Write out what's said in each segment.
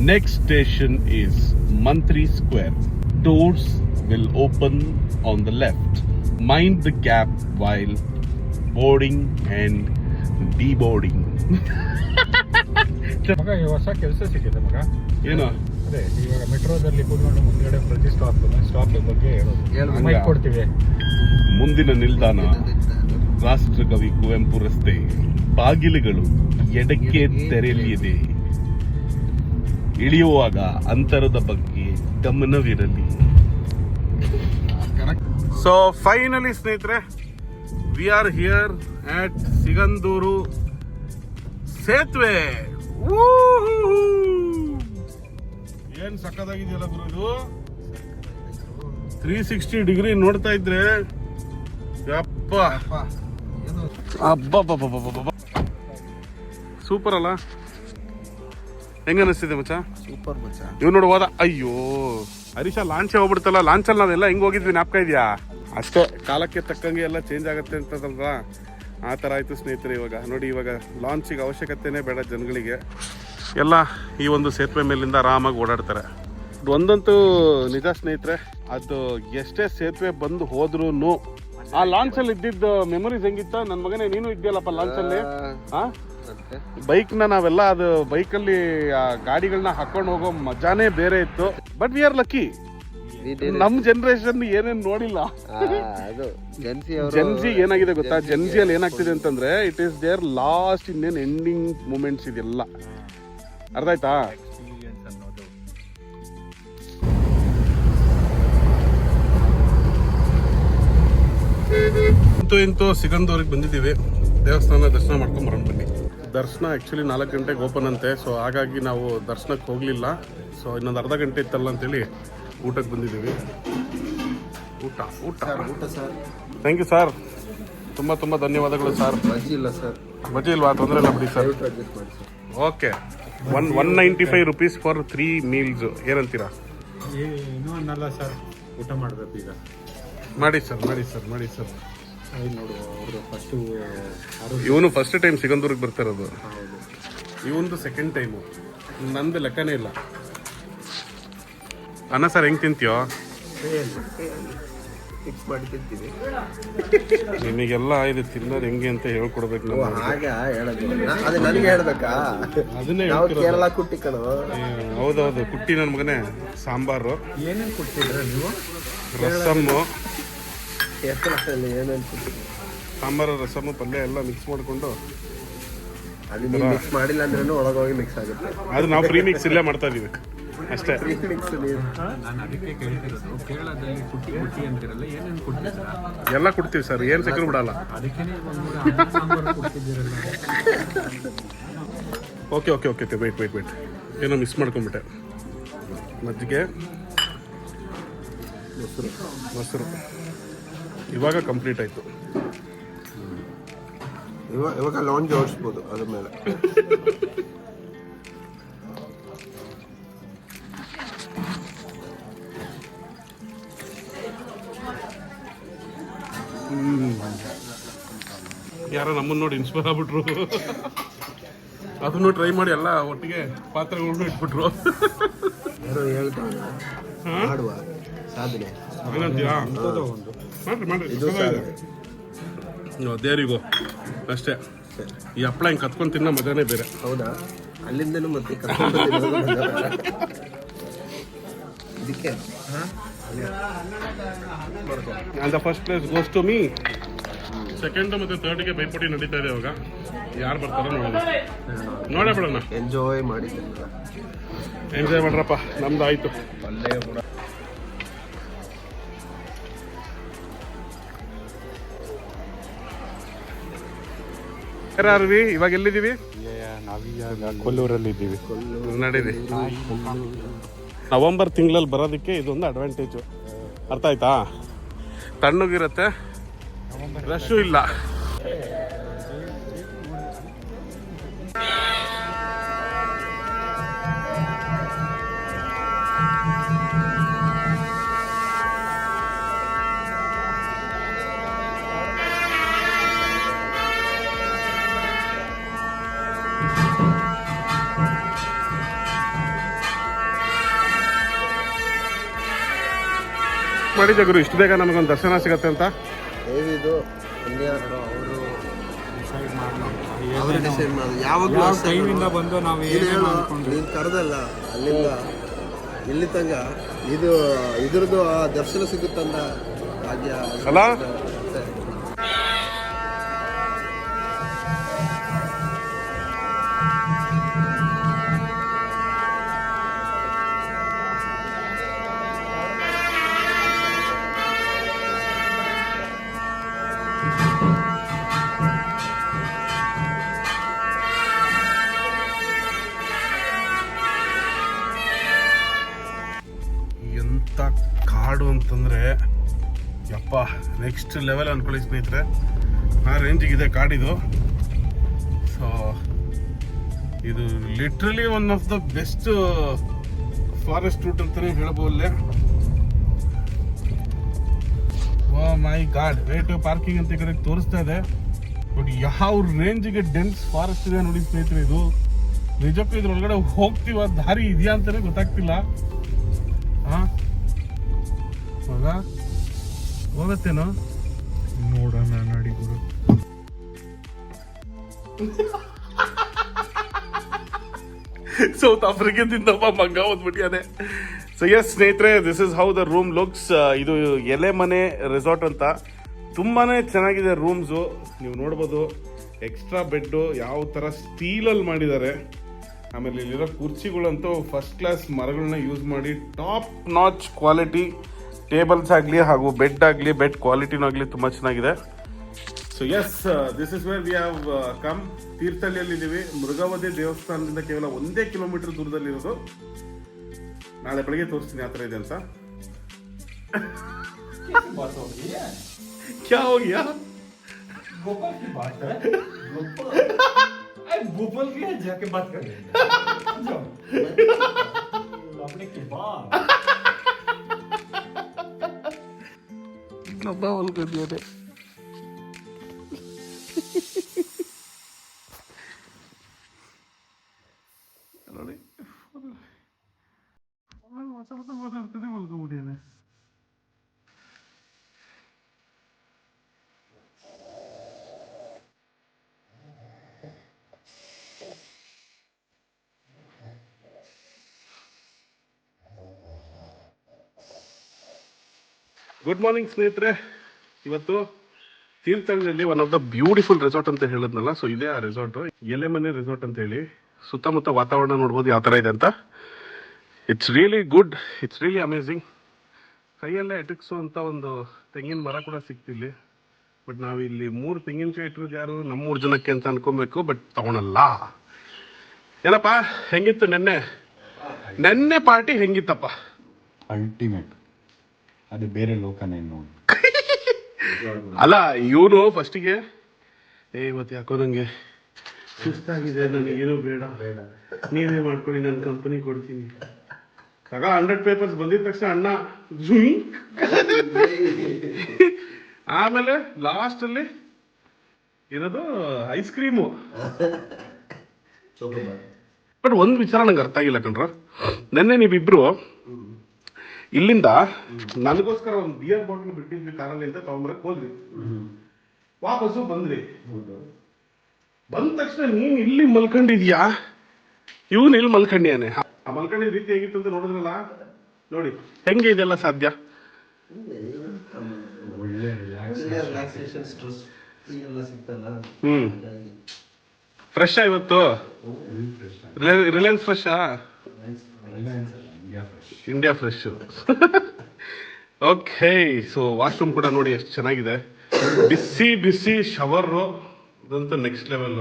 Next station is Mantri Square. Doors will open on the left. Mind the gap while boarding and deboarding. ಮಗ ಈ ಹೊಸ ಕೆಲಸ ಸಿಕ್ಕಿದೆ ಮಗ. ಏನು? ಅದೇ ಇವಾಗ ಮೆಟ್ರೋದಲ್ಲಿ ಕೂತ್ಕೊಂಡು ಮುಂದ್ಗಡೆ ಪ್ರತಿ ಸ್ಟಾಪ್ ಸ್ಟಾಪ್ ಬಗ್ಗೆ ಹೇಳೋದು. ಮೈಕ್ ಕೊಡ್ತೀವಿ. ಮುಂದಿನ ನಿಲ್ದಾಣ ರಾಷ್ಟ್ರಕವಿ ಕುವೆಂಪು ರಸ್ತೆ. ಬಾಗಿಲುಗಳು ಎಡಕ್ಕೆ ತೆರೆಯಲಿದೆ. ಇಳಿಯುವಾಗ ಅಂತರದ ಬಗ್ಗೆ ಗಮನವಿರಲಿ. ಸೊ ಫೈನಲಿ ಸ್ನೇಹಿತರೆ we are here at Sigandur ಸೇತುವೆ ಏನ್ ಸಕ್ಕದಾಗಿದೆಯಲ್ಲ ಗುರು ಇದು? ತ್ರೀ ಸಿಕ್ಸ್ಟಿ ಡಿಗ್ರಿ ನೋಡ್ತಾ ಇದ್ರೆ ಯಪ್ಪ. ಅಬ್ಬಬ್ಬಬ್ಬಬ್ಬಬ್ಬ ಸೂಪರ್ ಅಲ್ಲ? ಹೆಂಗ ಅನಿಸ್ತಿದೆ ಮಚ್ಚ? ಸೂಪರ್ ಮಚ್ಚ. ಇವ್ ನೋಡು ಹೋದ. ಅಯ್ಯೋ ಹರೀಶ ಲಾಂಚ್ ಹೋಗ್ಬಿಡ್ತಲ್ಲ ಲಾಂಚಲ್ಲಿ ನಾವೆಲ್ಲ ಹೆಂಗ್ ಹೋಗಿದ್ವಿ? ನಾಪ್ಕ ಇದೆಯಾ? ಅಷ್ಟೇ. ಕಾಲಕ್ಕೆ ತಕ್ಕಂಗೆ ಎಲ್ಲ ಚೇಂಜ್ ಆಗುತ್ತೆ ಅಂತದಲ್ವಾ? ಆ ಥರ ಆಯ್ತು ಸ್ನೇಹಿತರೆ ಇವಾಗ. ನೋಡಿ ಇವಾಗ ಲಾಂಚಿಗೆ ಅವಶ್ಯಕತೆನೇ ಬೇಡ ಜನಗಳಿಗೆ. ಎಲ್ಲ ಈ ಒಂದು ಸೇತುವೆ ಮೇಲಿಂದ ಆರಾಮಾಗಿ ಓಡಾಡ್ತಾರೆ. ಒಂದಂತೂ ನಿಜ ಸ್ನೇಹಿತರೆ. ಅದು ಎಷ್ಟೇ ಸೇತುವೆ ಬಂದು ಹೋದ್ರೂ ಆ ಲಾಂಚಲ್ಲಿ ಇದ್ದಿದ್ದ ಮೆಮೊರೀಸ್ ಹೆಂಗಿತ್ತ? ನನ್ನ ಮಗನೇ ನೀನು ಇದ್ಯಲ್ಲಪ್ಪ ಲಾಂಚಲ್ಲಿ ಆ? ಬೈಕ್ನ ನಾವೆಲ್ಲ ಅದು ಬೈಕಲ್ಲಿ ಆ ಗಾಡಿಗಳನ್ನ ಹಾಕೊಂಡು ಹೋಗೋ ಮಜಾನೇ ಬೇರೆ ಇತ್ತು. ಬಟ್ ವಿ ಆರ್ ಲಕ್ಕಿ ನಮ್ ಜನರೇಷನ್ ಏನೇನ್ ನೋಡಿಲ್ಲ. ಅದು ಜನ್ಸಿ ಏನಾಗಿದೆ ಗೊತ್ತಾ? ಜನ್ಜಿಯಲ್ಲಿ ಏನಾಗ್ತಿದೆ ಅಂತಂದ್ರೆ ಇಟ್ ಈಸ್ ದೇರ್ ಲಾಸ್ಟ್ ಇನ್ನೇನ್ ಎಂಡಿಂಗ್ ಮೂಮೆಂಟ್ಸ್ ಇದೆಲ್ಲ. ಅರ್ಥ ಆಯ್ತಾ? ಇಂತೂ ಇಂತೂ ಸಿಗಂದೂರಿಗೆ ಬಂದಿದ್ದೀವಿ. ದೇವಸ್ಥಾನ ದರ್ಶನ ಮಾಡ್ಕೊಂಡ್ ಬರೋಣ ಬನ್ನಿ. ದರ್ಶನ ಆ್ಯಕ್ಚುಲಿ ನಾಲ್ಕು ಗಂಟೆಗೆ ಓಪನ್ ಅಂತೆ. ಸೊ ಹಾಗಾಗಿ ನಾವು ದರ್ಶನಕ್ಕೆ ಹೋಗಲಿಲ್ಲ. ಸೊ ಇನ್ನೊಂದು ಅರ್ಧ ಗಂಟೆ ಇತ್ತಲ್ಲ ಅಂತೇಳಿ ಊಟಕ್ಕೆ ಬಂದಿದ್ದೀವಿ. ಊಟ ಊಟ. ಊಟ ಸರ್. ಥ್ಯಾಂಕ್ ಯು ಸರ್ ತುಂಬ ತುಂಬ ಧನ್ಯವಾದಗಳು ಸರ್ ಬಜ್ಜಿ ಇಲ್ಲ ಸರ್ ಬಜಿ ಇಲ್ವಾ? ತೊಂದರೆ ಇಲ್ಲ ಬಿಡಿ ಸರ್ ಮಾಡಿ sir okay one one ninety five rupees for three meals ಏನಂತೀರಾ ಇನ್ನೂ ಅನ್ನಲ್ಲ ಸರ್ ಊಟ ಮಾಡಬೇಕು ಈಗ. ಮಾಡಿ ಸರ್ ಮಾಡಿ ಸರ್ ಮಾಡಿ ಸರ್ ಇವನು ಫಸ್ಟ್ ಟೈಮ್ ಸಿಗಂದೂರಿಗೆ ಬರ್ತಾ ಇರೋದು. ಇವಂದು ಸೆಕೆಂಡ್ ಟೈಮು ನಂದು ಲೆಕ್ಕನೇ ಇಲ್ಲ. ಅನ್ನ ಸರ್ ಹೆಂಗೆ ತಿಂತೀಯೋ? ನಿಮಗೆಲ್ಲ ಇದು ತಿನ್ನೋದು ಹೆಂಗೆ ಅಂತ ಹೇಳ್ಕೊಡ್ಬೇಕು ನಾವು ಹಾಗೆ? ಹೇಳೋದು ನಾ- ಅದು ನನಗೆ ಹೇಳ್ಬೇಕಾ? ಅದನ್ನೇ ನಾವು ಕೇರಳ ಕುಟ್ಟಿ ಕಣೋ. ಹೌದೌದು ಕುಟ್ಟಿ ನನ್ನ ಮಗನೇ ಸಾಂಬಾರು. ಏನೇನು ಕುಟ್ಟಿದ್ರೆ ನೀವು? ರಸಮ್ಮು. ಏನೇನು ಕುಟ್ಟಿ ಸಾಂಬಾರು ರಸಮ್ಮು ಪಲ್ಯ ಎಲ್ಲ ಮಿಕ್ಸ್ ಮಾಡಿಕೊಂಡು ಅದು ನೀವು ಮಿಕ್ಸ್ ಮಾಡಿಲ್ಲ ಅಂದ್ರೂ ಒಳಗೋಗಿ ಮಿಕ್ಸ್ ಆಗುತ್ತೆ. ಅದು ನಾವು ಪ್ರೀ ಮಿಕ್ಸ್ ಇಲ್ಲೇ ಮಾಡ್ತಾ ಇದೀವಿ ಅಷ್ಟೇ. ಪ್ರೀ ಮಿಕ್ಸ್ ನೀವು. ನಾನು ಅದಕ್ಕೆ ಕೇಳ್ತಿರೋದು ಕೇರಳದಲ್ಲಿ ಕುಟ್ಟಿ ಕುಟ್ಟಿ ಅಂತಿರಲ್ಲ ಏನೇನು ಕೊಡ್ತಿದ್ರ ಎಲ್ಲ ಕೊಡ್ತೀವಿ ಸರ್ ಏನು ಸಕ್ಕರೆ ಬಿಡಲ್ಲ. ಅದಕ್ಕೆ sambar okay okay okay okay wait wait wait ಏನೋ ಮಿಸ್ ಮಾಡ್ಕೊಂಬಿಟ್ಟೆ ಮಜ್ಜಿಗೆ ಮೊಸರು ಮೊಸರು. ಇವಾಗ ಕಂಪ್ಲೀಟ್ ಆಯಿತು. ಇವಾಗ ಇವಾಗ ಲಾಂಜ್ ಓಡಿಸ್ಬೋದು ಅದ್ರ ಮೇಲೆ. ಯಾರೋ ನಮ್ಮನ್ನ ನೋಡಿ ಇನ್ಸ್ಪೈರ್ ಆಗ್ಬಿಟ್ರು. ಅದನ್ನು ಟ್ರೈ ಮಾಡಿ ಎಲ್ಲ ಒಟ್ಟಿಗೆ ಪಾತ್ರೆಗಳನ್ನು ಇಟ್ಬಿಟ್ರು. ಯಾರೋ ಹೇಳ್ತಾರೆ ಮಾಡುವ ಸಾಧನೆ. ಒಂದು ಮಾಡ್ರಿ ಮಾಡ್ರಿ ಇದು ದೇವರಿಗೂ. ಅಷ್ಟೇ. ಈ ಹಪ್ಪಳ ಹಿಂಗೆ ಕತ್ಕೊಂಡು ತಿನ್ನೋ ಮಜಾನೇ ಬೇರೆ. ಹೌದಾ? ಅಲ್ಲಿಂದನೂ ಮತ್ತೆ ಕರ್ಕೊಂಡು ತಿನ್ನೋದು ಬಂದವರ. ಇದಕ್ಕೆ? And the first place goes to me second ಮತ್ತು ಥರ್ಡ್ಗೆ ಪೈಪೋಟಿ ನಡೀತಾ ಇದೆ ಇವಾಗ. ಯಾರು ಬರ್ತಾರೋ ನೋಡೋಣ. ನೋಡೇ ಬಿಡೋಣ. ಎಂಜಾಯ್ ಮಾಡಿ. ಎಂಜಾಯ್ ಮಾಡ್ರಪ್ಪ. ನಮ್ದು ಆಯಿತು. ಯಾರ್ವಿ ಇವಾಗ ಎಲ್ಲಿದ್ದೀವಿ ನಾವೀಗ ಕೊಲ್ಲೂರಲ್ಲಿ ಇದ್ದೀವಿ ನಡೀರಿ ನವಂಬರ್ ತಿಂಗಳಲ್ಲಿ ಬರೋದಕ್ಕೆ ಇದೊಂದು ಅಡ್ವಾಂಟೇಜು ಅರ್ಥ ಆಯ್ತಾ? ತಣ್ಣಗಿರುತ್ತೆ. ರಶ್ಶು ಇಲ್ಲ. ಮಾಡಿದ್ದೆ ಗುರು ಇಷ್ಟು ಬೇಗ ನಮಗೊಂದು ದರ್ಶನ ಸಿಗತ್ತೆ ಅಂತ? ಇನ್ಯಾರು ಅವರು ಅವರು ಡಿಸೈಡ್ ಮಾಡೋದು ಯಾವಾಗಲೂ ಯಾವ ಅಷ್ಟೇ ಟೈಮಿಂದ ಬಂದು ನಾವು ನೀನು ಏನೇನು ಹೇಳು ನೀನು ಕರೆದಲ್ಲ ಅಲ್ಲಿಂದ ಇಲ್ಲಿ ತಂಗ ಇದು ಇದ್ರದ್ದು ಆ ದರ್ಶನ ಸಿಗುತ್ತಂದ ಭಾಗ್ಯ ಅಲ್ಲ? ನೆಕ್ಸ್ಟ್ ಲೆವೆಲ್ ಅನ್ಕೊಳ್ಳಿ ಸ್ನೇಹಿತರೆ. ಆ ರೇಂಜಿಗಿದೆ ಕಾಡಿದು. ಸೊ ಇದು literally one of the best forest route ಅಂತಲೇ ಹೇಳ್ಬೋಲ್ಲೇ oh my god rate parking ಅಂತ ಕಡೆ ತೋರಿಸ್ತಾ ಇದೆ. ಬಟ್ ಯಾವ ರೇಂಜಿಗೆ ಡೆನ್ಸ್ ಫಾರೆಸ್ಟ್ ಇದೆ ನೋಡಿ ಸ್ನೇಹಿತರೆ ಇದು. ನಿಜಕ್ಕೂ ಇದ್ರೊಳಗಡೆ ಹೋಗ್ತೀವ ದಾರಿ ಇದೆಯಾ ಅಂತಲೇ ಗೊತ್ತಾಗ್ತಿಲ್ಲ. ಹಾಂ? ಹೋಗತ್ತೇನೋ? ನೋಡೋಣ ನಡಿ ಗುರು ಸೌತ್ ಆಫ್ರಿಕದಿಂದ ಮಗ ಓದ್ಬಿಟ್ಟಿಯಾನೆ ಸೊ ಎಸ್ ಸ್ನೇಹಿತರೆ this is how the room looks ಇದು ಎಲೆ ಮನೆ ರೆಸಾರ್ಟ್ ಅಂತ. ತುಂಬಾನೇ ಚೆನ್ನಾಗಿದೆ ರೂಮ್ಸು ನೀವು ನೋಡ್ಬೋದು ಎಕ್ಸ್ಟ್ರಾ ಬೆಡ್ಡು ಯಾವ ಥರ ಸ್ಟೀಲಲ್ಲಿ ಮಾಡಿದ್ದಾರೆ. ಆಮೇಲೆ ಇಲ್ಲಿರೋ ಕುರ್ಚಿಗಳಂತೂ ಫಸ್ಟ್ ಕ್ಲಾಸ್ ಮರಗಳನ್ನ ಯೂಸ್ ಮಾಡಿ ಟಾಪ್ ನಾಚ್ ಕ್ವಾಲಿಟಿ ಟೇಬಲ್ಸ್ ಆಗಲಿ ಹಾಗೂ ಬೆಡ್ ಆಗಲಿ ಬೆಡ್ ಕ್ವಾಲಿಟಿನೂ ಆಗಲಿ ತುಂಬ ಚೆನ್ನಾಗಿದೆ so yes this is where we have come ತೀರ್ಥಹಳ್ಳಿಯಲ್ಲಿ ಇದ್ದೀವಿ ಮೃಗವಧೆ ದೇವಸ್ಥಾನದಿಂದ ಕೇವಲ ಒಂದೇ ಕಿಲೋಮೀಟರ್ ದೂರದಲ್ಲಿರೋದು ನಾಳೆ ಬೆಳಗ್ಗೆ ತೋರಿಸ್ತೀನಿ ಆ ಥರ ಇದೆ ಅಂತ ಕ್ಯಾ ಹೋ ಗಯಾ गोपाल की बात है अरे गोपाल की है जाके बात कर जाओ अपने के बाद ಡಬ್ಬ ಹೊಲ್ಕೊಂಡಿದ್ದಾರೆ ಗುಡ್ ಮಾರ್ನಿಂಗ್ ಸ್ನೇಹಿತರೆ. ಇವತ್ತು ತೀರ್ಥಹಳ್ಳಿಯಲ್ಲಿ one of the beautiful resort ಅಂತ ಹೇಳಿದ್ನಲ್ಲ ಸೊ ಇದೇ ಆ ರೆಸಾರ್ಟ್ ಎಲೆ ಮನೆ ರೆಸಾರ್ಟ್ ಅಂತ ಹೇಳಿ, ಸುತ್ತಮುತ್ತ ವಾತಾವರಣ ನೋಡ್ಬೋದು ಯಾವ ಥರ ಇದೆ ಅಂತ. It's really good it's really amazing ಕೈಯಲ್ಲೇ ಎಟಕ್ಸೋ ಅಂತ ಒಂದು ತೆಂಗಿನ ಮರ ಕೂಡ ಸಿಕ್ತಿಲ್ಲಿ ಬಟ್ ನಾವು ಇಲ್ಲಿ ಮೂರು ತೆಂಗಿನಕಾಯಿ ಇಟ್ಟಿರೋದು ಯಾರು? ನಮ್ಮೂರು ಜನಕ್ಕೆ ಅಂತ ಅನ್ಕೊಬೇಕು ಬಟ್ ತಗೊಳಲ್ಲ. ಏನಪ್ಪ, ಹೆಂಗಿತ್ತು ನೆನ್ನೆ? ನೆನ್ನೆ ಪಾರ್ಟಿ ಹೆಂಗಿತ್ತಪ್ಪ? ಅಲ್ಟಿಮೇಟ್ ಅದು ಬೇರೆ ಲೋಕನೇ ನೋಡಿ. ಅಲ್ಲ ಇವನು ಫಸ್ಟಿಗೆ? ಏ ಇವತ್ತು ಯಾಕೋ ನಂಗೆ ಸುಸ್ತಾಗಿದೆ ಏನು ಬೇಡ. ಬೇಡ. ನೀವೇ ಮಾಡ್ಕೊಳ್ಳಿ ನನ್ನ ಕಂಪನಿ ಕೊಡ್ತೀನಿ. ತಗ ಹಂಡ್ರೆಡ್ ಪೇಪರ್ಸ್ ಬಂದಿದ ತಕ್ಷಣ ಅಣ್ಣ ಜೂಮಿ ಆಮೇಲೆ ಲಾಸ್ಟ್ ಅಲ್ಲಿ ಇರೋದು ಐಸ್ ಕ್ರೀಮು ಬಟ್ ಒಂದು ವಿಚಾರ ನಂಗೆ ಅರ್ಥ ಆಗಿಲ್ಲ ಕಣ್ರ. ನೆನ್ನೆ ನೀವಿಬ್ರು ಇಲ್ಲಿಂದ ನನಗೋಸ್ಕರ ಒಂದು ಬಿಯರ್ ಬಾಟಲ್ ಬಿಟ್ಟಿದ್ವಿ ಕಾರಲ್ಲಿ ಅಂತ ತಗೊಂಬರಕ್ ಹೋದ್ವಿ. ವಾಪಸ್ಸು ಬಂದ್ರಿ ಬಂದ ತಕ್ಷಣ ನೀನ್ ಇಲ್ಲಿ ಮಲ್ಕೊಂಡಿದ್ಯಾ? ಇವನ್ ಇಲ್ಲಿ ಮಲ್ಕೊಂಡಿಯಾನೆ ಆ ಮಲ್ಕೊಂಡಿದ್ ರೀತಿ ಹೇಗಿತ್ತು ಅಂತ ನೋಡಿದ್ರಲ್ಲ? ನೋಡಿ ಹೆಂಗೆ ಇದೆಲ್ಲ ಸಾಧ್ಯ? ಒಳ್ಳೆ ರಿಲ್ಯಾಕ್ಸೇಷನ್ ಸ್ಟ್ರೆಸ್ ರಿಲಯನ್ಸ್ ಸಿಗ್ತಲ್ಲ. ಹ್ಮ್. ಫ್ರೆಶ್ ಇವತ್ತು? Reliance ಫ್ರೆಶಾ India fresh okay so washroom ಕೂಡ ನೋಡಿ ಎಷ್ಟು ಚೆನ್ನಾಗಿದೆ. ಬಿಸಿ ಬಿಸಿ ಶವರು ಇದಂತೂ ನೆಕ್ಸ್ಟ್ ಲೆವೆಲ್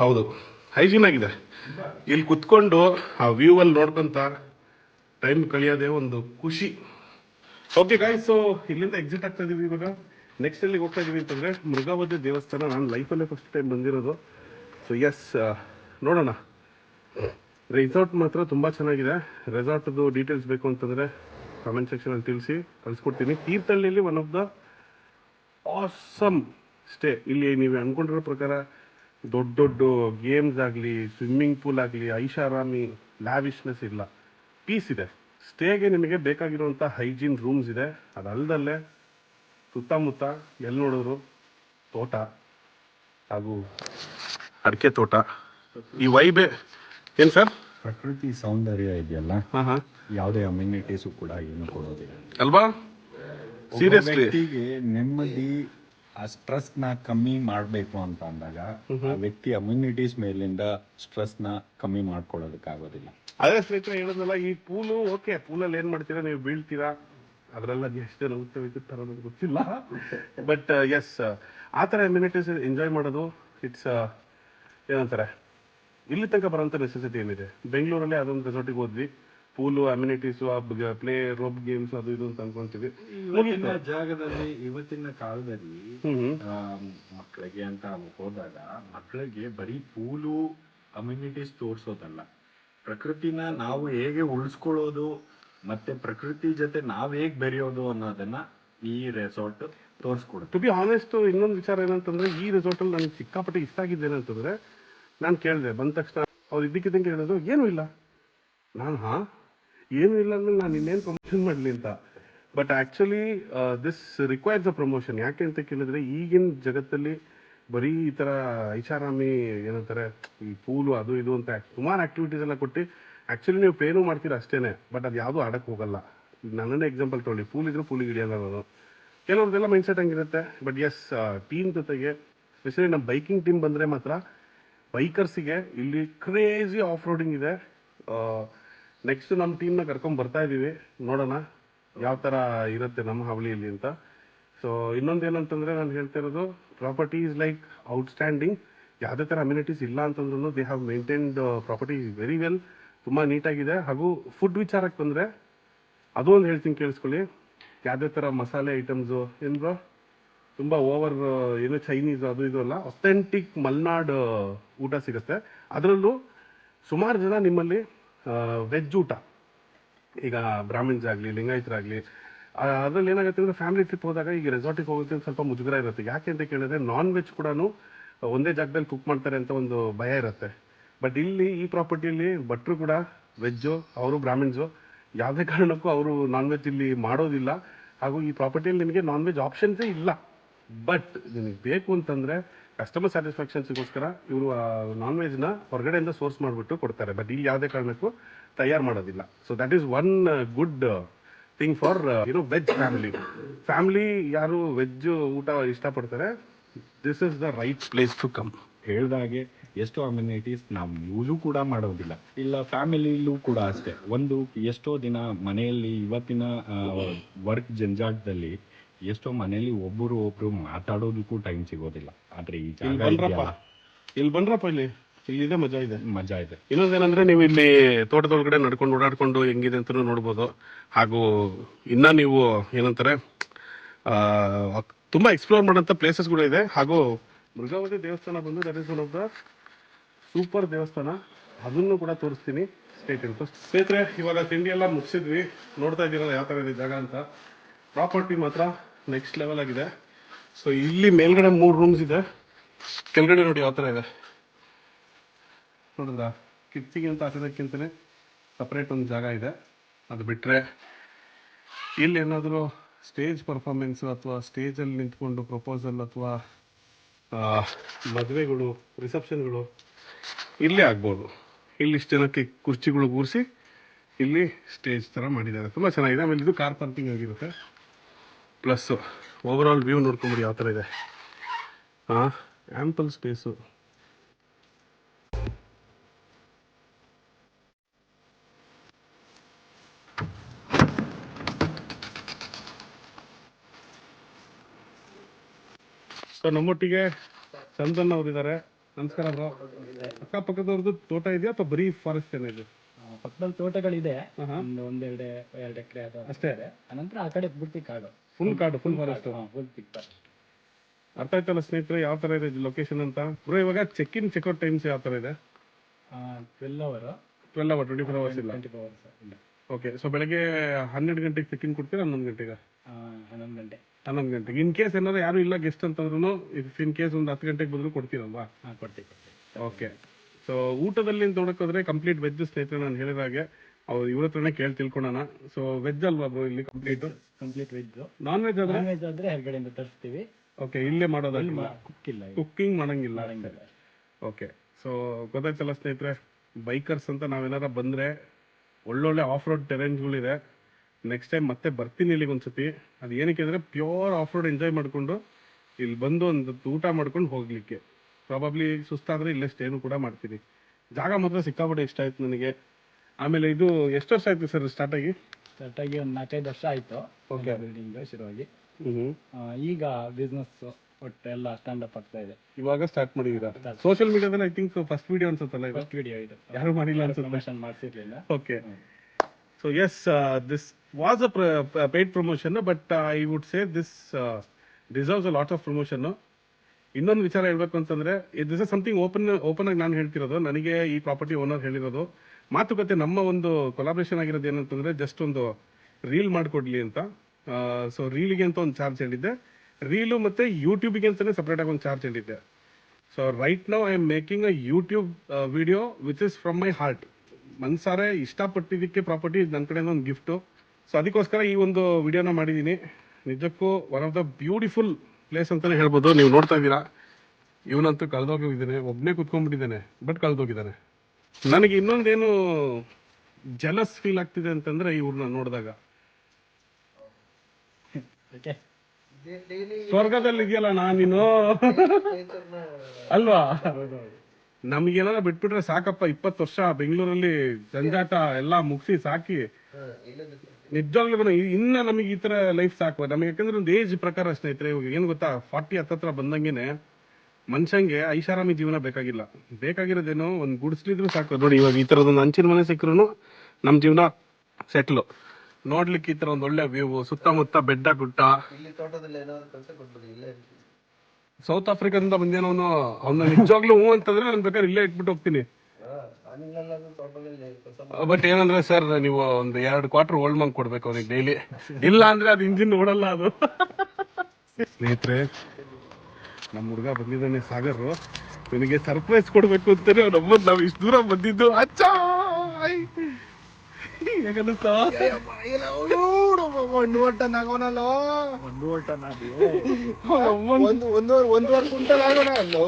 ಹೌದು ಹೈಜೀನ್ ಆಗಿದೆ. ಇಲ್ಲಿ ಕುತ್ಕೊಂಡು ಆ ವ್ಯೂ ಅಲ್ಲಿ ನೋಡ್ಕೊಂತ ಟೈಮ್ ಕಳಿಯೋದೇ ಒಂದು ಖುಷಿ. ಓಕೆ ಗಾಯ್ ಸೊ ಇಲ್ಲಿಂದ ಎಕ್ಸಿಟ್ ಆಗ್ತಾ ಇದೀವಿ ಇವಾಗ. ನೆಕ್ಸ್ಟ್ ಎಲ್ಲಿಗೆ ಹೋಗ್ತಾ ಇದೀವಿ ಅಂತಂದ್ರೆ ಮೃಗಾವತಿ ದೇವಸ್ಥಾನ. ನಾನು ಲೈಫಲ್ಲೇ ಫಸ್ಟ್ ಟೈಮ್ ಬಂದಿರೋದು. ಸೊ ಎಸ್ ನೋಡೋಣ. ರೆಸಾರ್ಟ್ ಮಾತ್ರ ತುಂಬ ಚೆನ್ನಾಗಿದೆ. ರೆಸಾರ್ಟ್ದು ಡೀಟೇಲ್ಸ್ ಬೇಕು ಅಂತಂದರೆ ಕಾಮೆಂಟ್ ಸೆಕ್ಷನಲ್ಲಿ ತಿಳಿಸಿ, ಕಳಿಸ್ಕೊಡ್ತೀನಿ. ತೀರ್ಥಹಳ್ಳಿಯಲ್ಲಿ one of the awesome stay ಇಲ್ಲಿ ನೀವು ಅನ್ಕೊಂಡಿರೋ ಪ್ರಕಾರ ದೊಡ್ಡ ದೊಡ್ಡ ಗೇಮ್ಸ್ ಆಗಲಿ ಸ್ವಿಮ್ಮಿಂಗ್ ಪೂಲ್ ಆಗಲಿ, ಐಷಾರಾಮಿ ಲ್ಯಾವಿಶ್ನೆಸ್ ಇಲ್ಲ. ಪೀಸ್ ಇದೆ. ಸ್ಟೇಗೆ ನಿಮಗೆ ಬೇಕಾಗಿರುವಂಥ ಹೈಜೀನ್ ರೂಮ್ಸ್ ಇದೆ. ಅದಲ್ಲದಲ್ಲೇ ಸುತ್ತಮುತ್ತ ಎಲ್ಲಿ ನೋಡಿದ್ರು ತೋಟ ಹಾಗೂ ಅಡಿಕೆ ತೋಟ. ಈ ವೈಬೆ ಏನು ಸರ್ ಪ್ರಕೃತಿ ಸೌಂದರ್ಯ ಇದೆಯಲ್ಲ ಹಾಂ ಹಾಂ. ಯಾವುದೇ ಅಮ್ಯುನಿಟೀಸ್ ಕೂಡ ಏನು ಕೊಡೋದಿಲ್ಲ. ಅಲ್ವಾ? ಸೀರಿಯಸ್ಲಿ ವ್ಯಕ್ತಿಗೆ ನೆಮ್ಮದಿ ಆ ಸ್ಟ್ರೆಸ್ನ ಕಮ್ಮಿ ಮಾಡಬೇಕು ಅಂತ ಅಂದಾಗ ಆ ವ್ಯಕ್ತಿ ಅಮ್ಯುನಿಟೀಸ್ ಮೇಲಿಂದ ಸ್ಟ್ರೆಸ್ನ ಕಮ್ಮಿ ಮಾಡ್ಕೊಳ್ಳೋದಕ್ಕಾಗೋದಿಲ್ಲ. ಅದೇ ಸ್ನೇಹಿತರೆ ಹೇಳಿದ್ನಲ್ಲ ಈ ಪೂಲು ಓಕೆ ಪೂಲಲ್ಲಿ ಏನ್ ಮಾಡ್ತೀರಾ ನೀವು ಬೀಳ್ತೀರಾ? ಅದರಲ್ಲ ಎಷ್ಟು ಜನ ಉತ್ತಮ ಅನ್ನೋದು ಗೊತ್ತಿಲ್ಲ. ಬಟ್ ಎಸ್ ಆ ಥರ ಇಮ್ಯುನಿಟೀಸ್ ಎಂಜಾಯ್ ಮಾಡೋದು ಇಟ್ಸ್ ಏನಂತಾರೆ? ಇಲ್ಲಿ ತನಕ ಬರೋಂಥ ನೆಸೆಸಿಟಿ ಏನಿದೆ? ಬೆಂಗಳೂರಲ್ಲಿ ಅದೊಂದು ರೆಸಾರ್ಟಿಗೆ ಹೋದ್ವಿ. Pool amenities play rope games ಅದು ಇದು ಅಂತ ಅನ್ಕೊಂತೀವಿ. ಇವತ್ತಿನ ಜಾಗದಲ್ಲಿ ಇವತ್ತಿನ ಕಾಲದಲ್ಲಿ ಮಕ್ಕಳಿಗೆ ಅಂತ ಹೋದಾಗ ಮಕ್ಕಳಿಗೆ ಬರೀ ಪೂಲು ಅಮ್ಯುನಿಟೀಸ್ ತೋರಿಸೋದಲ್ಲ. ಪ್ರಕೃತಿನ ನಾವು ಹೇಗೆ ಉಳಿಸ್ಕೊಳ್ಳೋದು ಮತ್ತೆ ಪ್ರಕೃತಿ ಜೊತೆ ನಾವ್ ಹೇಗ್ ಬೆರೆಯೋದು ಅನ್ನೋದನ್ನ ಈ ರೆಸಾರ್ಟ್ ತೋರಿಸ್ಕೊಡುತ್ತೆ. ಟು ಬಿ ಆನೆಸ್ಟ್ ಇನ್ನೊಂದು ವಿಚಾರ ಏನಂತಂದ್ರೆ ಈ ರೆಸಾರ್ಟ್ ಅಲ್ಲಿ ನನಗೆ ಸಿಕ್ಕಾಪಟ್ಟೆ ಇಷ್ಟ ಆಗಿದ್ದೇನಂತಂದ್ರೆ ನಾನು ಕೇಳಿದೆ, ಬಂದ ತಕ್ಷಣ ಅವ್ರು ಇದ್ದಕ್ಕಿದ್ದಂಗೆ ಹೇಳೋದು ಏನೂ ಇಲ್ಲ. ನಾನು, ಹಾ? ಏನೂ ಇಲ್ಲ ಅಂದ್ರೆ ನಾನು ಇನ್ನೇನು ಪ್ರಮೋಷನ್ ಮಾಡಲಿ ಅಂತ. But actually this requires a promotion ಯಾಕೆ ಅಂತ ಕೇಳಿದ್ರೆ, ಈಗಿನ ಜಗತ್ತಲ್ಲಿ ಬರೀ ಈ ಥರ ಐಷಾರಾಮಿ ಏನಂತಾರೆ, ಈ ಪೂಲು ಅದು ಇದು ಅಂತ ಸುಮಾರು ಆಕ್ಟಿವಿಟೀಸ್ ಎಲ್ಲ ಕೊಟ್ಟು ಆಕ್ಚುಲಿ ನೀವು ಪೇನು ಮಾಡ್ತೀರ ಅಷ್ಟೇನೆ ಬಟ್ ಅದು ಯಾವುದೂ ಆಡಕ್ಕೆ ಹೋಗಲ್ಲ. ನನ್ನನ್ನೇ ಎಕ್ಸಾಂಪಲ್ ತೊಗೊಳ್ಳಿ. ಇದ್ರೆ ಪೂಲಿಗೆ ಹಿಡಿಯಲ್ಲ ನಾನು ಕೆಲವ್ರದ್ದೆಲ್ಲ ಮೈಂಡ್ಸೆಟ್ ಹಂಗಿರುತ್ತೆ ಬಟ್ ಎಸ್ ಟೀಮ್ ಜೊತೆಗೆ ಸ್ಪೆಷಲಿ ನಮ್ಮ ಬೈಕಿಂಗ್ ಟೀಮ್ ಬಂದರೆ ಮಾತ್ರ ಬೈಕರ್ಸಿಗೆ ಇಲ್ಲಿ ಕ್ರೇಜಿ ಆಫ್ ರೋಡಿಂಗ್ ಇದೆ ನೆಕ್ಸ್ಟ್ ನಮ್ಮ ಟೀಮ್ನ ಕರ್ಕೊಂಡ್ ಬರ್ತಾ ಇದ್ದೀವಿ ನೋಡೋಣ ಯಾವ ಥರ ಇರುತ್ತೆ ನಮ್ಮ ಹವಳಿಯಲ್ಲಿ ಅಂತ. ಸೊ ಇನ್ನೊಂದು ಏನಂತಂದರೆ ನಾನು ಹೇಳ್ತಾ ಇರೋದು ಪ್ರಾಪರ್ಟಿ ಇಸ್ ಲೈಕ್ ಔಟ್ಸ್ಟ್ಯಾಂಡಿಂಗ್ ಯಾವುದೇ ಥರ ಅಮ್ಯುನಿಟೀಸ್ ಇಲ್ಲ ಅಂತಂದ್ರೂ they have maintained property very well ತುಂಬ ನೀಟಾಗಿದೆ. ಹಾಗೂ ಫುಡ್ ವಿಚಾರಕ್ಕೆ ಬಂದರೆ ಅದು ಒಂದು ಹೇಳ್ತೀನಿ ಕೇಳಿಸ್ಕೊಳ್ಳಿ. ಯಾವುದೇ ಥರ ಮಸಾಲೆ ಐಟಮ್ಸು ಏನು ಬ್ರೋ ತುಂಬ ಓವರ್, ಏನು ಚೈನೀಸ್ ಅದು ಇದು ಅಲ್ಲ ಅಥೆಂಟಿಕ್ ಮಲ್ನಾಡ್ ಊಟ ಸಿಗುತ್ತೆ. ಅದರಲ್ಲೂ ಸುಮಾರು ಜನ ನಿಮ್ಮಲ್ಲಿ ವೆಜ್ ಊಟ. ಈಗ ಬ್ರಾಹ್ಮಿನ್ಸ್ ಆಗಲಿ ಲಿಂಗಾಯತರಾಗಲಿ ಅದರಲ್ಲಿ ಏನಾಗುತ್ತೆ ಅಂದರೆ ಫ್ಯಾಮಿಲಿ ಟ್ರಿಪ್ ಹೋದಾಗ ಈಗ ರೆಸಾರ್ಟಿಗೆ ಹೋಗುತ್ತೆ ಸ್ವಲ್ಪ ಮುಜುಗರ ಇರುತ್ತೆ. ಯಾಕೆ ಅಂತ ಕೇಳಿದ್ರೆ ನಾನ್ ವೆಜ್ ಕೂಡ ಒಂದೇ ಜಾಗದಲ್ಲಿ ಕುಕ್ ಮಾಡ್ತಾರೆ ಅಂತ ಒಂದು ಭಯ ಇರುತ್ತೆ. ಬಟ್ ಇಲ್ಲಿ ಈ ಪ್ರಾಪರ್ಟಿಯಲ್ಲಿ ಭಟ್ರು ಕೂಡ ವೆಜ್ಜು ಅವರು ಬ್ರಾಹ್ಮಿನ್ಸು, ಯಾವುದೇ ಕಾರಣಕ್ಕೂ ಅವರು ನಾನ್ ವೆಜ್ ಇಲ್ಲಿ ಮಾಡೋದಿಲ್ಲ. ಹಾಗೂ ಈ ಪ್ರಾಪರ್ಟಿಯಲ್ಲಿ ನಿಮಗೆ ನಾನ್ ವೆಜ್ ಆಪ್ಷನ್ಸೇ ಇಲ್ಲ. ಬಟ್ ನಿಮಗೆ ಬೇಕು ಅಂತಂದ್ರೆ ಕಸ್ಟಮರ್ ಸ್ಯಾಟಿಸ್ಫ್ಯಾಕ್ಷನ್ಸ್ಗೋಸ್ಕರ ಇವರು ನಾನ್ ವೆಜ್ನ ಹೊರಗಡೆಯಿಂದ ಸೋರ್ಸ್ ಮಾಡಿಬಿಟ್ಟು ಕೊಡ್ತಾರೆ. ಬಟ್ ಇಲ್ಲಿ ಯಾವುದೇ ಕಾರಣಕ್ಕೂ ತಯಾರು ಮಾಡೋದಿಲ್ಲ. So that is one good thing for you know veg family family ಯಾರು ವೆಜ್ ಊಟ ಇಷ್ಟಪಡ್ತಾರೆ this is the right place to come ಹೇಳ್ದಾಗೆ ಎಷ್ಟೋ ಅಮ್ಯುನಿಟೀಸ್ ನಾವು ಯೂಸು ಕೂಡ ಮಾಡೋದಿಲ್ಲ. ಇಲ್ಲ ಫ್ಯಾಮಿಲಿಲೂ ಕೂಡ ಅಷ್ಟೇ. ಒಂದು ಎಷ್ಟೋ ದಿನ ಮನೆಯಲ್ಲಿ ಇವತ್ತಿನ ವರ್ಕ್ ಜಂಜಾಟದಲ್ಲಿ ಎಷ್ಟೋ ಮನೇಲಿ ಒಬ್ಬರು ಒಬ್ರು ಮಾತಾಡೋದಕ್ಕೂ ಟೈಮ್ ಸಿಗೋದಿಲ್ಲ. ಆದ್ರೆ ಈ ಇಲ್ಲಿ ಇದೆಯಲ್ಲ, ಇಲ್ಲಿ ಇಲ್ಲಿ. ಇಲ್ಲಿದೆ ಮಜಾ ಇದೆ. ಮಜಾ ಇದೆ. ಇನ್ನೊಂದೇನಂದ್ರೆ ನೀವು ಇಲ್ಲಿ ತೋಟದೊಳಗಡೆ ನಡ್ಕೊಂಡು ಓಡಾಡ್ಕೊಂಡು ಹೆಂಗಿದೆ ಅಂತ ನೋಡ್ಬೋದು. ಹಾಗೂ ಇನ್ನ ನೀವು ಏನಂತಾರೆ ಆ, ತುಂಬಾ ಎಕ್ಸ್ಪ್ಲೋರ್ ಮಾಡೋಂಥ ಪ್ಲೇಸಸ್ಗಳು ಇದೆ. ಹಾಗೂ ಮೃಗಾವತಿ ದೇವಸ್ಥಾನ ಬಂದು that is one of the super ದೇವಸ್ಥಾನ. ಅದನ್ನು ಕೂಡ ತೋರಿಸ್ತೀನಿ. ಸ್ಟೇಟ್ ಅಂತ ಸ್ನೇಹಿತರೆ ಇವಾಗ ತಿಂಡಿ ಎಲ್ಲ ಮುಗಿಸಿದ್ವಿ. ನೋಡ್ತಾ ಇದ್ದೀರಲ್ಲ ಯಾವ ಥರ ಇದೆ ಜಾಗ ಅಂತ. ಪ್ರಾಪರ್ಟಿ ಮಾತ್ರ ನೆಕ್ಸ್ಟ್ ಲೆವೆಲ್ ಆಗಿದೆ. ಸೊ ಇಲ್ಲಿ ಮೇಲ್ಗಡೆ ಮೂರು ರೂಮ್ಸ್ ಇದೆ. ಕೆಳಗಡೆ ನೋಡಿ ಯಾವ ಥರ ಇದೆ. ನೋಡಿದ್ರ? ಕಿಡ್ಸಿಗೆ ಅಂತ ಹಾಕೋದಕ್ಕಿಂತಲೇ ಸಪ್ರೇಟ್ ಒಂದು ಜಾಗ ಇದೆ. ಅದು ಬಿಟ್ಟರೆ ಇಲ್ಲಿ ಏನಾದರೂ ಸ್ಟೇಜ್ ಪರ್ಫಾರ್ಮೆನ್ಸು ಅಥವಾ ಸ್ಟೇಜಲ್ಲಿ ನಿಂತ್ಕೊಂಡು ಪ್ರಪೋಸಲ್ ಅಥವಾ ಮದುವೆಗಳು ರಿಸೆಪ್ಷನ್ಗಳು ಇಲ್ಲೇ ಆಗ್ಬೋದು. ಇಲ್ಲಿ ಇಷ್ಟು ಜನಕ್ಕೆ ಕುರ್ಚಿಗಳು ಕೂರಿಸಿ ಇಲ್ಲಿ ಸ್ಟೇಜ್ ಥರ ಮಾಡಿದ್ದಾರೆ. ತುಂಬ ಚೆನ್ನಾಗಿದೆ. ಆಮೇಲೆ ಇದು ಕಾರ್ ಪಾರ್ಕಿಂಗ್ ಆಗಿರುತ್ತೆ. ಪ್ಲಸ್ಸು ಓವರಾಲ್ ಆಲ್ ವ್ಯೂ ನೋಡ್ಕೊಂಬಿಡಿ ಯಾವ ಥರ ಇದೆ. ಹಾಂ ಆ್ಯಂಪಲ್ ಸ್ಪೇಸು ಸೊ ನಮ್ಮೊಟ್ಟಿಗೆ ಚಂದನ್ ಅವ್ರು ಇದ್ದಾರೆ ನಮಸ್ಕಾರ ಬ್ರೋ. ಅಕ್ಕಪಕ್ಕದವ್ರದ್ದು ತೋಟ ಇದೆಯಾ ಅಥವಾ ಬರೀ ಫಾರೆಸ್ಟ್ ಏನಿದೆ ಪಕ್ಕದಲ್ಲಿ ತೋಟಗಳಿದೆ. ಒಂದು ಒಂದೆರಡು ಎರಡು ಎಕರೆ ಅದು ಅಷ್ಟೇ. ಅನಂತರ ಆ ಕಡೆ ಪೂರ್ತಿ ಕಾಡು. ಫುಲ್ ಕಾಡು ಫುಲ್ ಫಾರೆಸ್ಟ್ ಫುಲ್ ಅರ್ಥ ಆಯ್ತಲ್ಲ ಸ್ನೇಹಿತರೆ ಯಾವ ತರ ಇದೆ ಲೊಕೇಶನ್ ಅಂತ? ಬ್ರೋ ಇವಾಗ ಚೆಕ್ ಇನ್ ಚೆಕ್ಔಟ್ ಟೈಮ್ಸ್ ಯಾವ ತರ ಇದೆ? Twelve hour twelve hour twenty four hours ಇಲ್ಲ? ಟ್ವೆಂಟಿ ಫೋರ್ ಅವರ್ಸ್ ಇಲ್ಲ. ಓಕೆ ಸೊ ಬೆಳಗ್ಗೆ ಹನ್ನೆರಡು ಗಂಟೆಗೆ ಚೆಕ್ ಇನ್ ಕೊಡ್ತೀರಾ ಹನ್ನೊಂದು ಗಂಟೆಗೆ? ಆ, ಹನ್ನೊಂದು ಗಂಟೆ. ಹನ್ನೊಂದು ಗಂಟೆಗೆ. ಇನ್ ಕೇಸ್ ಏನಾದ್ರು ಯಾರು ಇಲ್ಲ ಗೆಸ್ಟ್ ಅಂತಂದ್ರೂ ಇಫ್ ಇನ್ ಕೇಸ್ ಒಂದು ಹತ್ತು ಗಂಟೆಗೆ ಬಂದರೂ ಕೊಡ್ತೀರಲ್ವಾ? ಹಾಂ ಕೊಡ್ತೀವಿ ಕೊಡ್ತೀವಿ. ಓಕೆ ಸೊ ಊಟದಲ್ಲಿ ನೋಡೋಕ್ಕೋದ್ರೆ ಕಂಪ್ಲೀಟ್ ವೆಜ್ ಸ್ನೇಹಿತರೆ ನಾನು ಹೇಳಿದ ಹಾಗೆ ಅವ್ರು ಇವ್ರ ಹತ್ರನೇ ಕೇಳಿ ತಿಳ್ಕೊಳೋಣ. ಸೊ ವೆಜ್ ಅಲ್ವಾ ಬ್ರೋ ಇಲ್ಲಿ complete complete veg non veg ಆದ್ರೆ? ನಾನ್ ವೆಜ್ ಆದ್ರೆ ಹೊರಗಡೆಯಿಂದ ತರಿಸ್ತೀವಿ. ಓಕೆ ಇಲ್ಲೇ ಮಾಡೋದಲ್ಲ ಕುಕ್ಕಿಲ್ಲ ಕುಕ್ಕಿಂಗ್ ಮಾಡಂಗಿಲ್ಲ. ಓಕೆ ಸೊ ಗೊತ್ತಾಯ್ತಲ್ಲ ಸ್ನೇಹಿತರೆ ಬೈಕರ್ಸ್ ಅಂತ ನಾವೇನಾರ ಬಂದ್ರೆ ಒಳ್ಳೊಳ್ಳೆ ಆಫ್ ರೋಡ್ ಟೆರೆನ್ಸ್ಗಳಿದೆ ನೆಕ್ಸ್ಟ್ ಟೈಮ್ ಮತ್ತೆ ಬರ್ತೀನಿ ಇಲ್ಲಿಗೆ ಒಂದ್ಸತಿ. ಅದು ಏನಕ್ಕೆ ಅಂದರೆ ಪ್ಯೂರ್ ಆಫ್ ರೋಡ್ ಎಂಜಾಯ್ ಮಾಡಿಕೊಂಡು ಇಲ್ಲಿ ಬಂದು ಒಂದು ಊಟ ಮಾಡ್ಕೊಂಡು ಹೋಗ್ಲಿಕ್ಕೆ. ಪ್ರಾಬಬ್ಲಿ ಸುಸ್ತಾದ್ರೆ ಇಲ್ಲೇ ಸ್ಟೇನು ಕೂಡ ಮಾಡ್ತೀನಿ ಜಾಗ ಮಾತ್ರ ಸಿಕ್ಕಾಪಟ್ಟೆ ಇಷ್ಟ ಆಯ್ತು ನನಗೆ. ಆಮೇಲೆ ಇದು ಎಷ್ಟು ವರ್ಷ ಆಯ್ತು ಸರ್ ಸ್ಟಾರ್ಟ್ ಆಗಿ ಒಂದು ನಾಲ್ಕೈದು ವರ್ಷ ಆಯ್ತು ಓಕೆ ಬಿಲ್ಡಿಂಗ್ ಶುರುವಾಗಿ. ಆ, ಈಗ ಬಿಸ್ನೆಸ್ ಒಟ್ಟು ಎಲ್ಲ ಸ್ಟ್ಯಾಂಡ್ ಅಪ್ ಆಗ್ತಾ ಇದೆ. ಇವಾಗ ಸ್ಟಾರ್ಟ್ ಮಾಡಿದೀರಾ ಸೋಷಿಯಲ್ ಮೀಡಿಯಾದಲ್ಲಿ ಐ ಥಿಂಕ್ ಫಸ್ಟ್ ವಿಡಿಯೋ ಅನ್ಸುತ್ತಲ್ಲ ಇದು? ಫಸ್ಟ್ ವಿಡಿಯೋ ಇದು. ಯಾರು ಮಾಡಿಲ್ಲ ಅನ್ಸುತ್ತೆ promotion okay so yes, uh, this was a promotion but paid promotion, no? but I would say this uh, deserves a lot of promotion. No? ಇನ್ನೊಂದು ವಿಚಾರ ಹೇಳ್ಬೇಕು ಅಂತಂದ್ರೆ this is something open open ಆಗಿ ನಾನು ಹೇಳ್ತಿರೋದು. ನನಗೆ ಈ ಪ್ರಾಪರ್ಟಿ ಓನರ್ ಹೇಳಿರೋದು. ಮಾತುಕತೆ ನಮ್ಮ ಒಂದು ಕೊಲಾಬ್ರೇಷನ್ ಆಗಿರೋದು ಏನಂತಂದ್ರೆ ಜಸ್ಟ್ ಒಂದು ರೀಲ್ ಮಾಡಿಕೊಡ್ಲಿ ಅಂತ. ಸೊ ರೀಲಿಗೆ ಅಂತ ಒಂದು ಚಾರ್ಜ್ ಹೇಳಿದ್ದೆ. ರೀಲು ಮತ್ತೆ ಯೂಟ್ಯೂಬ್ಗೆ ಅಂತಲೇ ಸಪ್ರೇಟ್ ಆಗಿ ಒಂದು ಚಾರ್ಜ್ ಹೇಳಿದ್ದೆ. So right now I am making a YouTube video which is from my heart ಮನ್ಸಾರೆ ಇಷ್ಟಪಟ್ಟಿದ್ದಕ್ಕೆ ಪ್ರಾಪರ್ಟಿ ನನ್ನ ಕಡೆಯಿಂದ ಒಂದು ಗಿಫ್ಟು ಸೊ ಅದಕ್ಕೋಸ್ಕರ ಈ ಒಂದು ವಿಡಿಯೋನ ಮಾಡಿದ್ದೀನಿ. ನಿಜಕ್ಕೂ one of the beautiful place ಅಂತಲೇ ಹೇಳ್ಬೋದು. ನೀವು ನೋಡ್ತಾ ಇದ್ದೀರಾ. ಇವನಂತೂ ಕಳೆದೋಗಿದ್ದಾನೆ. ಒಬ್ಬನೇ ಕುತ್ಕೊಂಡ್ಬಿಟ್ಟಿದ್ದಾನೆ ಬಟ್ ಕಳೆದೋಗಿದ್ದಾನೆ. ನನಗೆ ಇನ್ನೊಂದೇನು ಜಲಸ್ ಫೀಲ್ ಆಗ್ತಿದೆ ಅಂತಂದ್ರೆ ಇವ್ರನ್ನ ನೋಡಿದಾಗ. ಸ್ವರ್ಗದಲ್ಲಿ ಇದೆಯಲ್ಲ ನಾನಿನ್ನು? ನೀನು ಅಲ್ವಾ? ನಮ್ಗೇನಾರ ಬಿಟ್ಬಿಟ್ರೆ ಸಾಕಪ್ಪ ಇಪ್ಪತ್ತು ವರ್ಷ ಬೆಂಗಳೂರಲ್ಲಿ ಜಂಜಾಟ ಎಲ್ಲ ಮುಗಿಸಿ ಸಾಕಿ. ನಿಜವಾಗ್ಲೂ ಇನ್ನ ನಮಗೆ ಈ ತರ ಲೈಫ್ ಸಾಕು ನಮ್ಗೆ ಯಾಕಂದ್ರೆ ಒಂದು ಏಜ್ ಪ್ರಕಾರ ಸ್ನೇಹಿತರೆ ಇವಾಗ ಏನ್ ಗೊತ್ತಾ ಫಾರ್ಟಿ ಹತ್ತತ್ರ ಬಂದಂಗೆನೆ ಮನುಷ್ಯಂಗೆ ಐಷಾರಾಮಿ ಜೀವನ ಬೇಕಾಗಿಲ್ಲ. ಬೇಕಾಗಿರೋದೇನೋ ಒಂದು ಗುಡಿಸ್ಲಿದ್ರು ಸಾಕು. ನೋಡಿ ಇವಾಗ ಈ ಥರದೊಂದು ಹಂಚಿನ ಮನೆ ಸಿಕ್ಕರು ನಮ್ಮ ಜೀವನ ಸೆಟ್ಲು ನೋಡ್ಲಿಕ್ಕೆ ಈ ತರ ಒಂದು ಒಳ್ಳೆ ವ್ಯೂ ಸುತ್ತಮುತ್ತ ಬೆಡ್ಡ ಗುಡ್ಡ ಸೌತ್ ಆಫ್ರಿಕಾದಿಂದ ಬಂದೇನವನು ಅವ್ನ ನಿಜವಾಗ್ಲೂ ಹ್ಞೂ ಅಂತಂದ್ರೆ ನಾನು ಬೇಕಾದ್ರೆ ಇಲ್ಲೇ ಇಟ್ಬಿಟ್ಟು ಹೋಗ್ತೀನಿ. ಬಟ್ ಏನಂದ್ರೆ ಸರ್ ನೀವು ಒಂದು ಎರಡು ಕ್ವಾರ್ಟರ್ ಓಲ್ಡ್ ಮಂಕ್ ಕೊಡ್ಬೇಕು ಅವನಿಗೆ ಡೈಲಿ ಇಲ್ಲ ಅಂದ್ರೆ ಅದು ಇಂಜಿನ್ ಓಡಲ್ಲ ಅದು. ಸ್ನೇಹಿತರೆ ನಮ್ಮ ಹುಡುಗ ಬಂದಿದ್ದಾನೆ ಸಾಗರ್. ನಿನಗೆ ಸರ್ಪ್ರೈಸ್ ಕೊಡ್ಬೇಕು ಅಂತಾನೆ ನಮ್ಮದ್ ನಾವ್ ಇಷ್ಟು ದೂರ ಬಂದಿದ್ದು. ಅಚ್ಚ! ಹೇಗನ್ನಿಸ್ತಾ ಒಂದು ಟನ್ ಒಂದು ಒಂದೂವರೆ ಒಂದೂವರೆ ಆಗೋಣ ಅಲ್ಲೋ?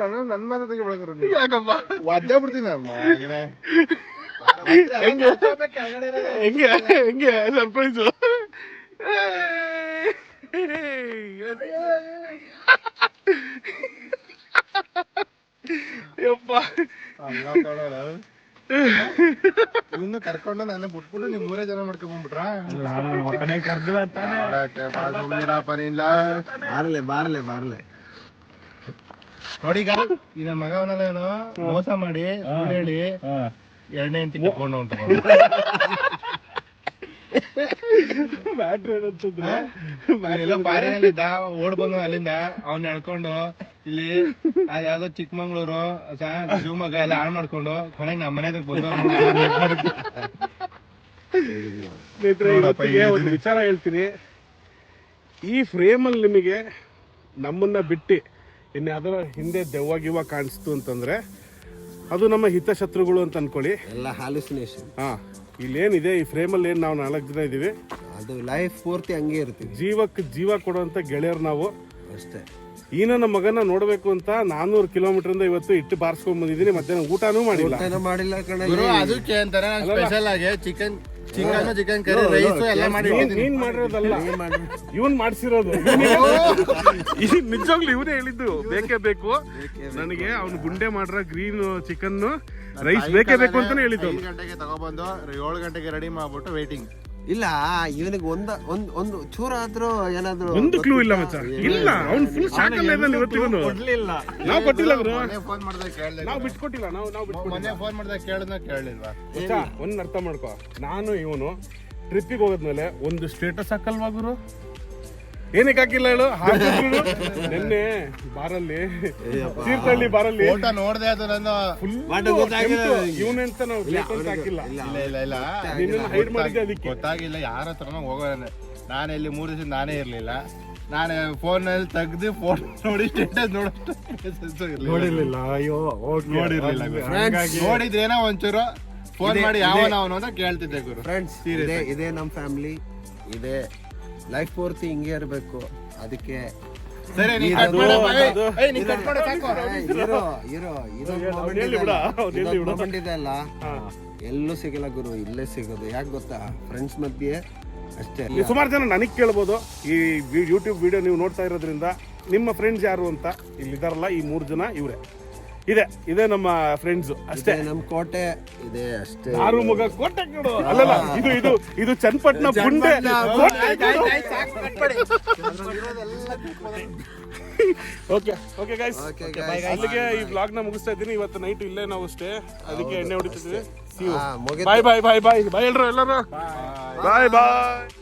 ನನ್ನ ನನ್ನ ತೆಗಿ ಯಾಕಪ್ಪ ಬಿಡ್ತೀನಿ ನಾನು ಹೆಂಗೆ? ಹೆಂಗೆ? ಹೆಂಗೆ? ಸರ್ಪ್ರೈಸು ಯಪ್ಪ. ಇನ್ನು ಕರ್ಕೊಂಡು ನನ್ನ ಬಿಟ್ಬಿಟ್ಟು ನಿಮ್ ಮೂರೇ ಜನ ಮಾಡ್ಕೊಂಡ್ಬಿಟ್ರಾ ಬಂದ್ಬಿಟ್ರಾ? ಮಕ್ಕಳೇ ಕರ್ದು ತಾನೆ ಬಾರ್ಲೆ ಬಾರ್ಲೆ ಬಾರ್ಲೆ. ನೋಡಿ ಈಗ ಈ ಏನು ಮೋಸ ಮಾಡಿ ಸುಳ್ಳು ಹೇಳಿ ಎರಡನೇ ಅಂತ ಕಟ್ಕೊಂಡು ಅಂತ ಬಾರಿಯಲ್ಲಿದ್ದ ಓಡ್ ಬಂದು ಅಲ್ಲಿಂದ ಅವ್ನ ಎಳ್ಕೊಂಡು ಇಲ್ಲಿ ಯಾವ್ದೋ ಚಿಕ್ಕಮಂಗ್ಳೂರು ಶಿವಮೊಗ್ಗ ಎಲ್ಲ ಹಾಳು ಮಾಡ್ಕೊಂಡು ಕೊನೆಗೆ ನಮ್ಮ ಮನೆ ಬಂದು ಒಂದು ವಿಚಾರ ಹೇಳ್ತೀನಿ. ಈ ಫ್ರೇಮಲ್ಲಿ ನಿಮಗೆ ನಮ್ಮನ್ನ ಬಿಟ್ಟು ಇನ್ಯಾವುದರ ಹಿಂದೆ ದೆವ್ವ ಗಿವ್ವ ಕಾಣಿಸ್ತು ಅಂತಂದ್ರೆ ಅದು ನಮ್ಮ ಹಿತಶತ್ರುಗಳು ಅಂತ ಅನ್ಕೊಳ್ಳಿ. ಎಲ್ಲ ಹಾಲುಸಿನೇಷನ್ ಹಾ ಇಲ್ಲೇನಿದೆ ಈ ಫ್ರೇಮಲ್ಲಿ ಏನು ನಾವು ನಾಲ್ಕು ಜನ ಇದ್ದೀವಿ ಅದು ಲೈಫ್ ಪೂರ್ತಿ ಹಂಗೆ ಇರ್ತೀವಿ ಜೀವಕ್ಕೆ ಜೀವ ಕೊಡುವಂತ ಗೆಳೆಯರು ನಾವು. ಅಷ್ಟೇ. ಈ ನನ್ನ ಮಗನ ನೋಡಬೇಕು ಅಂತ ನಾನೂರು ಕಿಲೋಮೀಟರ್ ಇವತ್ತು ಇಟ್ಟು ಬಾರಿಸ್ಕೊಂಡ್ ಬಂದಿದ್ದೀನಿ. ಮಧ್ಯಾಹ್ನ ಊಟನೂ ಮಾಡಿಲ್ಲ. ಊಟನೂ ಮಾಡಿಲ್ಲ ಕಣ. ಅದಕ್ಕೆ ಅಂತಾರೆ ಸ್ಪೆಷಲ್ ಆಗಿ chicken chicken chicken curry rice ಎಲ್ಲ ಮಾಡಿ ನೀನ್- ಮಾಡಿರೋದಲ್ಲ. ಇವನ್ ಮಾಡ್ಸಿರೋದು. ನಿಜವಾಗ್ಲೂ ಇವನೇ ಹೇಳಿದ್ದು. ಬೇಕೇ ಬೇಕು. ನನಗೆ ಅವ್ನು ಗುಂಡೆ ಮಾಡ್ರ ಗ್ರೀನ್ ಚಿಕನ್ ರೈಸ್ ಬೇಕೇ ಬೇಕು ಅಂತಾನೆ ಹೇಳಿದ್ದು ಅವ್ನು. ಗಂಟೆಗೆ ತಗೊಬಂದು ಏಳು ಗಂಟೆಗೆ ರೆಡಿ ಮಾಡ್ಬಿಟ್ಟು ವೇಟಿಂಗ್ ಇಲ್ಲ ಇವನಿಗೆ ಒಂದ ಒಂದ್ ಒಂದು ಚೂರ ಆದ್ರೂ ಏನಾದ್ರೂ ಒಂದು ಕ್ಲೂ ಇಲ್ಲ ಮಚ್ಚ. ಇಲ್ಲ ಅವ್ನು ಫುಲ್ ಶಾಕಲ್ ಲೆವೆಲ್ ಇವತ್ತು ಇವನು. ಕೊಡ್ಲಿಲ್ಲ. ನಾವು ಕೊಟ್ಟಿಲ್ಲ ಬ್ರೋ ಮನೆ ಫೋನ್ ಮಾಡ್ದಾಗ ಕೇಳಲಿಲ್ಲ ನಾವು ಬಿಟ್ಕೊಟ್ಟಿಲ್ಲ ನಾವು ನಾವು ಬಿಟ್ಕೊಟ್ಟಿಲ್ಲ. ಮನೆ ಫೋನ್ ಮಾಡ್ದಾಗ ಕೇಳಿದ್ನ ಕೇಳಲಿಲ್ವಾ? ಮಚ್ಚ, ಒಂದ್ ಅರ್ಥ ಮಾಡ್ಕೋ. ನಾನು ಇವನು ಟ್ರಿಪ್ಪಿಗೆ ಹೋಗಿದ್ಮೇಲೆ ಒಂದು ಸ್ಟೇಟಸ್ ಹಾಕಲ್ವಾ ಗುರು? ಏನಕ್ಕೆ ಹಾಕಿಲ್ಲ ಹೇಳು? ಹಾಕಿದ್ರು ನಿನ್ನೆ ಬಾರಲ್ಲಿ ತೀರ್ಥಹಳ್ಳಿ ಬಾರಲ್ಲಿ ಊಟ ನೋಡ್ದೆ ಅದು ನನ್ನ ಇವನೆಂತ ನಾವು status ಹಾಕಿಲ್ಲ. ಇಲ್ಲ ಇಲ್ಲ ಇಲ್ಲ ನಿನ್ನನ್ನ ಹೈಡ್ ಮಾಡಿದ್ದೆ ಅದಕ್ಕೆ. ಗೊತ್ತಾಗಿಲ್ಲ ಯಾರ ಹತ್ರನೋ ಹೋಗೋಣ ನಾನು ಇಲ್ಲಿ ಮೂರು ದಿವಸ ನಾನೇ ಇರ್ಲಿಲ್ಲ. ನಾನು ಫೋನಲ್ಲಿ ತೆಗ್ದು ಫೋನ್ ನೋಡಿ ಸ್ಟೇಟಸ್ ನೋಡೋಷ್ಟು ನೋಡಿರ್ಲಿಲ್ಲ ಅಯ್ಯೋ ನೋಡಿರ್ಲಿಲ್ಲ ಗುರು. ನೋಡಿದ್ರೇನೋ ಒಂಚೂರು. ಫೋನ್ ಮಾಡಿ ಯಾವ ಅವನು ಅಂತ ಕೇಳ್ತಿದ್ದೆ ಗುರು. ಫ್ರೆಂಡ್ಸ್ ಇದೇ ಇದೆ ನಮ್ಮ ಫ್ಯಾಮಿಲಿ ಇದೆ ಲೈಫ್ ಪೂರ್ತಿ ಹಿಂಗೆ ಇರಬೇಕು. ಅದಕ್ಕೆ ಅವ್ನು moment ಎಲ್ಲಿ ಸಿಗಲ್ಲ ಗುರು ಇಲ್ಲೇ ಸಿಗೋದು. ಯಾಕೆ ಗೊತ್ತಾ? ಫ್ರೆಂಡ್ಸ್ ಮಧ್ಯೆ ಅಷ್ಟೇ. ಸುಮಾರು ಜನ ನನಗೆ ಕೇಳ್ಬೋದು ಈ ಯೂಟ್ಯೂಬ್ ವಿಡಿಯೋ ನೀವು ನೋಡ್ತಾ ಇರೋದ್ರಿಂದ ನಿಮ್ಮ ಫ್ರೆಂಡ್ಸ್ ಯಾರು ಅಂತ. ಇಲ್ಲಿದಾರಲ್ಲ ಈ ಮೂರು ಜನ ಇವರೇ. ಇದೆ ಇದೆ ನಮ್ಮ ಫ್ರೆಂಡ್ಸ್ ಅಷ್ಟೇ. ಇದೆ ನಮ್ ಕೋಟೆ ಇದೆ ಅಷ್ಟೇ. ಆರು ಮುಗ ಕೋಟೆ ಕೊಡು ಅಲ್ಲಲ್ಲ ಇದು ಇದು ಇದು ಚನ್ನಪಟ್ಟಣ ಗುಂಡೆ. ಕೋಟೆ ಓಕೆ ಓಕೆ ಗೈಸ್. ಅಲ್ಲಿಗೆ ಈ ಬ್ಲಾಗ್ನ ಮುಗಿಸ್ತಾ ಇದ್ದೀನಿ. ಇವತ್ತು ನೈಟ್ ಇಲ್ಲೇ ನಾವು ಅಷ್ಟೇ. ಅದಕ್ಕೆ ಎಣ್ಣೆ ಹೊಡಿತಿದ್ವಿ. ಬಾಯ್ ಬಾಯ್ ಬಾಯ್ ಬಾಯ್ ಬಾಯ್ ಎಲ್ರು ಎಲ್ಲರೂ. ಬಾಯ್ ಬಾಯ್